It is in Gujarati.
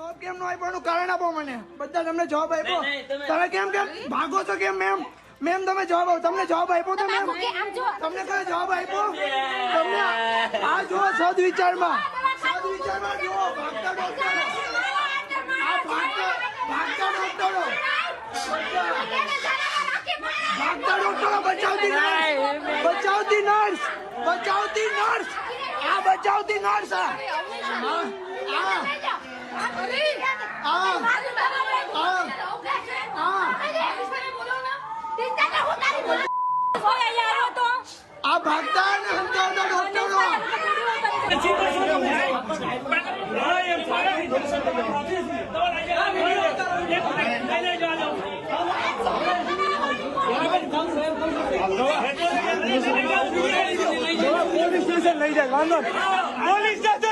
જવાબ કેમ નો આપ્યો? એનું કારણ આપો મને. બધા તમને જવાબ આપ્યો. તમે- કેમ કેમ? ભાગો છો કેમ મેમ? મેમ તમે જવાબ આપો તમને જવાબ આપ્યો તો મેમ? તમને કયો જવાબ આપ્યો? તમને આ જુઓ સદ વિચારમાં સદ વિચારમાં જુઓ ભાગતા ડોક્ટરો આ ભાગતા ભાગતા ડોક્ટરો ભાગતા ડોક્ટરો બચાવતી નર્સ બચાવતી નર્સ બચાવતી નર્સ આ બચાવતી નર્સ આ. આ ભાગતા અને સમજાવતા ડોક્ટરો. પોલીસ સ્ટેશન લઈ જાય વાંધો પોલીસ સ્ટેશન